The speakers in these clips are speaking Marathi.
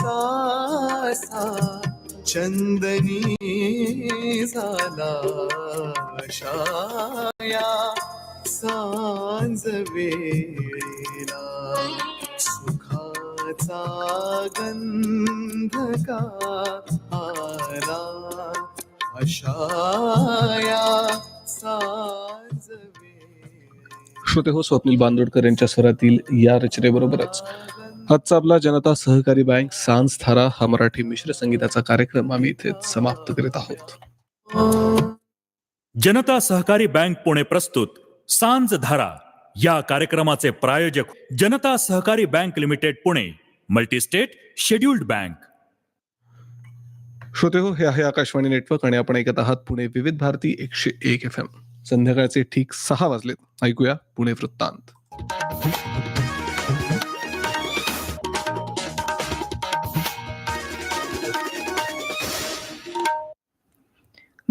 सासा चंदनी झाला शाया सांज वेळेला सुखाचा गंध का आला अशाया सांज श्रोते हो स्वप्नील बांदोडकर यांच्या स्वरातील या रचनेबरोबरच आजचा आपला जनता सहकारी बँक सांज थारा हा मराठी मिश्र संगीताचा कार्यक्रम आम्ही इथे समाप्त करीत आहोत. जनता सहकारी बँक पुणे प्रस्तुत सांज धारा या कार्यक्रमाचे प्रायोजक Janata Sahakari bank limited Pune multistate scheduled bank. श्रोते हो हे आहे आकाशवाणी नेटवर्क आणि आपण ऐकत आहात पुणे विविध भारती एकशे एक एफ एम. संध्याकाळचे ठीक सहा वाजलेत. ऐकूया पुणे वृत्तांत.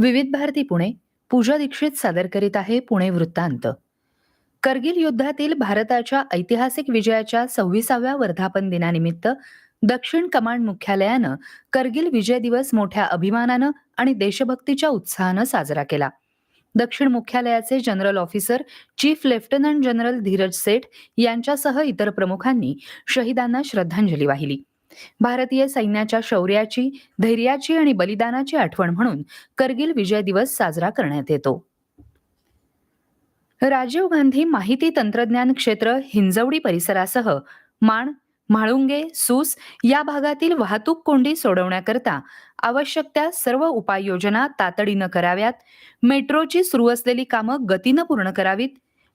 विविध भारती पुणे पूजा दीक्षित सादर करीत आहे पुणे वृत्तांत. करगिल युद्धातील भारताच्या ऐतिहासिक विजयाच्या सव्वीसाव्या वर्धापन दिनानिमित्त दक्षिण कमांड मुख्यालयानं करगिल विजय दिवस मोठ्या अभिमानानं आणि देशभक्तीच्या उत्साहानं साजरा केला. दक्षिण मुख्यालयाचे general officer chief lieutenant general Dheeraj Seth यांच्यासह इतर प्रमुखांनी शहीदांना श्रद्धांजली वाहिली. भारतीय सैन्याच्या शौर्याची धैर्याची आणि बलिदानाची आठवण म्हणून करगिल विजय दिवस साजरा करण्यात येतो. राजीव गांधी माहिती तंत्रज्ञान क्षेत्र हिंजवडी परिसरासह माण म्हाळुंगे सूस या भागातील वाहतूक कोंडी सोडवण्याकरता आवश्यक त्या सर्व उपाययोजना तातडीनं कराव्यात. मेट्रोची सुरू असलेली कामं गतीनं पूर्ण करावीत.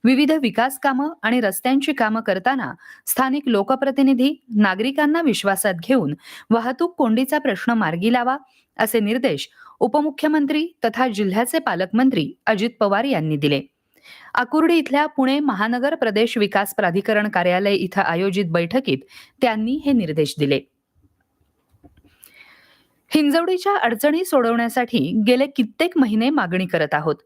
विविध विकास कामं आणि रस्त्यांची कामं करताना स्थानिक लोकप्रतिनिधी नागरिकांना विश्वासात घेऊन वाहतूक कोंडीचा प्रश्न मार्गी लावा असे निर्देश उपमुख्यमंत्री तथा जिल्ह्याचे पालकमंत्री अजित पवार यांनी दिले. आकुर्डी इथल्या पुणे महानगर प्रदेश विकास प्राधिकरण कार्यालय इथं आयोजित बैठकीत त्यांनी हे निर्देश दिले. हिंजवडीच्या अडचणी सोडवण्यासाठी गेले कित्येक महिने मागणी करत आहोत.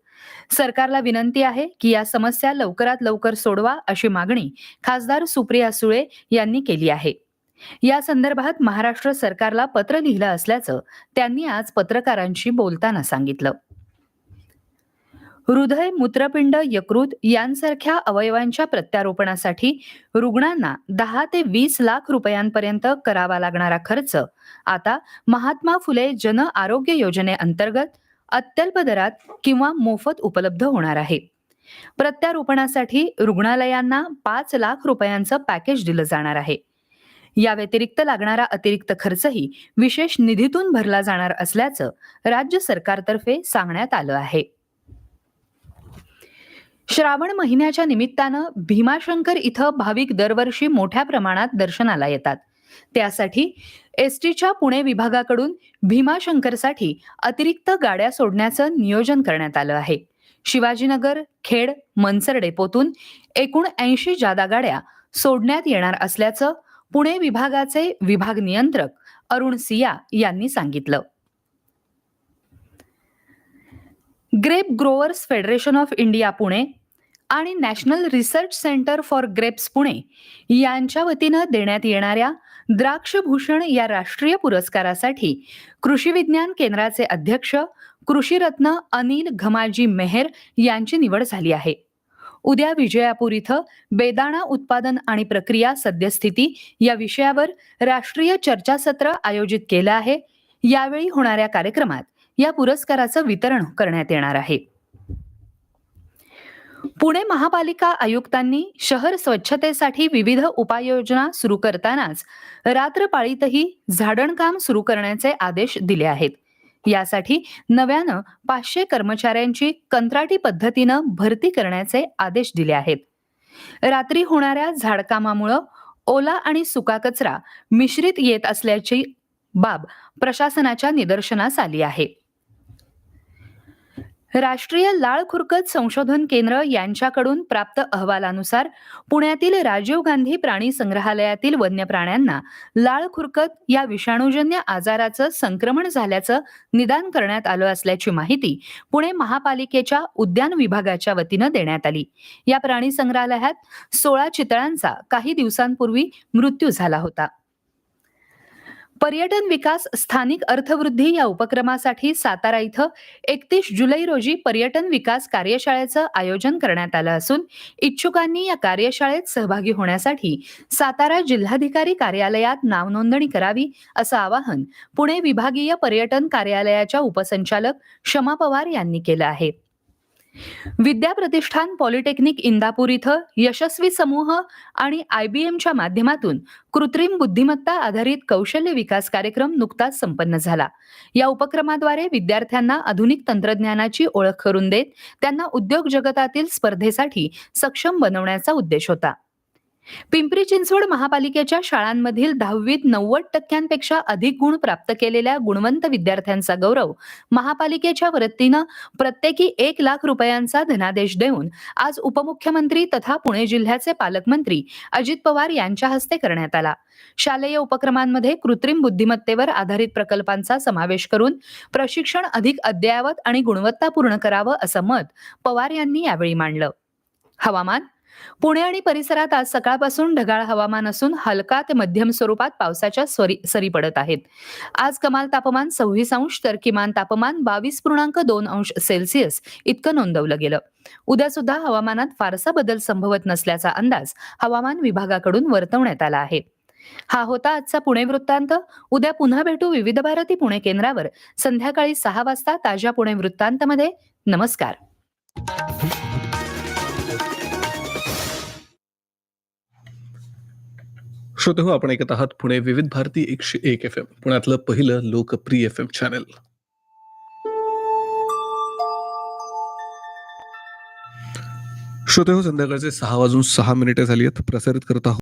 सरकारला विनंती आहे की या समस्या लवकरात लवकर सोडवा अशी मागणी खासदार सुप्रिया सुळे यांनी केली आहे. या संदर्भात महाराष्ट्र सरकारला पत्र लिहिलं असल्याचं त्यांनी आज पत्रकारांशी बोलताना सांगितलं. हृदय मूत्रपिंड यकृत यांसारख्या अवयवांच्या प्रत्यारोपणासाठी रुग्णांना दहा ते वीस लाख रुपयांपर्यंत करावा लागणारा खर्च आता महात्मा फुले जन आरोग्य योजनेअंतर्गत अत्यल्प दरात किंवा मोफत उपलब्ध होणार आहे. प्रत्यारोपणासाठी रुग्णालयांना पाच लाख रुपयांचं पॅकेज दिलं जाणार आहे. या व्यतिरिक्त लागणारा अतिरिक्त खर्चही विशेष निधीतून भरला जाणार असल्याचं राज्य सरकारतर्फे सांगण्यात आलं आहे. श्रावण महिन्याच्या निमित्तानं भीमाशंकर इथं भाविक दरवर्षी मोठ्या प्रमाणात दर्शनाला येतात. त्यासाठी एसटीच्या पुणे विभागाकडून भीमाशंकरसाठी अतिरिक्त गाड्या सोडण्याचं नियोजन करण्यात आलं आहे. शिवाजीनगर खेड मनसर डेपोतून एकूण ऐंशी जादा गाड्या सोडण्यात येणार असल्याचं पुणे विभागाचे विभाग नियंत्रक अरुण सिया यांनी सांगितलं. Grape growers federation of India Pune आणि national research centre for grapes Pune यांच्या वतीनं देण्यात येणाऱ्या द्राक्षभूषण या राष्ट्रीय पुरस्कारासाठी कृषी विज्ञान केंद्राचे अध्यक्ष कृषीरत्न अनिल घमाजी मेहर यांची निवड झाली आहे. उद्या विजयापूर इथं बेदाणा उत्पादन आणि प्रक्रिया सद्यस्थिती या विषयावर राष्ट्रीय चर्चासत्र आयोजित केलं आहे. यावेळी होणाऱ्या कार्यक्रमात या पुरस्काराचं वितरण करण्यात येणार आहे. पुणे महापालिका आयुक्तांनी शहर स्वच्छतेसाठी विविध उपाययोजना सुरू करतानाच रात्रपाळीतही झाडणकाम सुरू करण्याचे आदेश दिले आहेत. यासाठी नव्यानं पाचशे कर्मचाऱ्यांची कंत्राटी पद्धतीनं भरती करण्याचे आदेश दिले आहेत. रात्री होणाऱ्या झाडकामामुळं ओला आणि सुका कचरा मिश्रित येत असल्याची बाब प्रशासनाच्या निदर्शनास आली आहे. राष्ट्रीय लाळ खुरकत संशोधन केंद्र यांच्याकडून प्राप्त अहवालानुसार पुण्यातील राजीव गांधी प्राणी संग्रहालयातील वन्य प्राण्यांना लाळ खुरकत या विषाणूजन्य आजाराचं संक्रमण झाल्याचं निदान करण्यात आलं असल्याची माहिती पुणे महापालिकेच्या उद्यान विभागाच्या वतीनं देण्यात आली. या प्राणी संग्रहालयात सोळा चितळांचा काही दिवसांपूर्वी मृत्यू झाला होता. पर्यटन विकास स्थानिक अर्थवृद्धी या उपक्रमासाठी सातारा इथं एकतीस जुलै रोजी पर्यटन विकास कार्यशाळेचं आयोजन करण्यात आलं असून इच्छुकांनी या कार्यशाळेत सहभागी होण्यासाठी सातारा जिल्हाधिकारी कार्यालयात नावनोंदणी करावी असं आवाहन पुणे विभागीय पर्यटन कार्यालयाच्या उपसंचालक क्षमा पवार यांनी केलं आहे. विद्या प्रतिष्ठान पॉलिटेक्निक इंदापूर इथं यशस्वी समूह आणि आयबीएमच्या माध्यमातून कृत्रिम बुद्धिमत्ता आधारित कौशल्य विकास कार्यक्रम नुकताच संपन्न झाला. या उपक्रमाद्वारे विद्यार्थ्यांना आधुनिक तंत्रज्ञानाची ओळख करून देत त्यांना उद्योग जगतातील स्पर्धेसाठी सक्षम बनवण्याचा उद्देश होता. पिंपरी चिंचवड महापालिकेच्या शाळांमधील दहावीत नव्वद टक्क्यांपेक्षा अधिक गुण प्राप्त केलेल्या गुणवंत विद्यार्थ्यांचा गौरव महापालिकेच्या वतीनं प्रत्येकी एक लाख रुपयांचा धनादेश देऊन आज उपमुख्यमंत्री तथा पुणे जिल्ह्याचे पालकमंत्री अजित पवार यांच्या हस्ते करण्यात आला. शालेय उपक्रमांमध्ये कृत्रिम बुद्धिमत्तेवर आधारित प्रकल्पांचा समावेश करून प्रशिक्षण अधिक अद्ययावत आणि गुणवत्तापूर्ण करावं असं मत पवार यांनी यावेळी मांडलं. हवामान पुणे आणि परिसरात आज सकाळपासून ढगाळ हवामान असून हलका ते मध्यम स्वरूपात पावसाच्या सरी पडत आहेत. आज कमाल तापमान सव्वीस अंश तर किमान तापमान बावीस पूर्णांक दोन अंश सेल्सिअस इतकं नोंदवलं गेलं. उद्या सुद्धा हवामानात फारसा बदल संभवत नसल्याचा अंदाज हवामान विभागाकडून वर्तवण्यात आला आहे. हा होता आजचा पुणे वृत्तांत. उद्या पुन्हा भेटू विविध भारती पुणे केंद्रावर. संध्याकाळी सहा वाजता ताज्या पुणे वृत्तांतमध्ये. नमस्कार. श्रोते हो आपण ऐकत आहात पुणे विविध भारती एकशे एक एफ एम पुण्यातलं पहिलं लोकप्रिय एफ एम चॅनल श्रोते हो संध्याकाळचे सहा वाजून सहा मिनिटे झाली आहेत. प्रसारित करत आहोत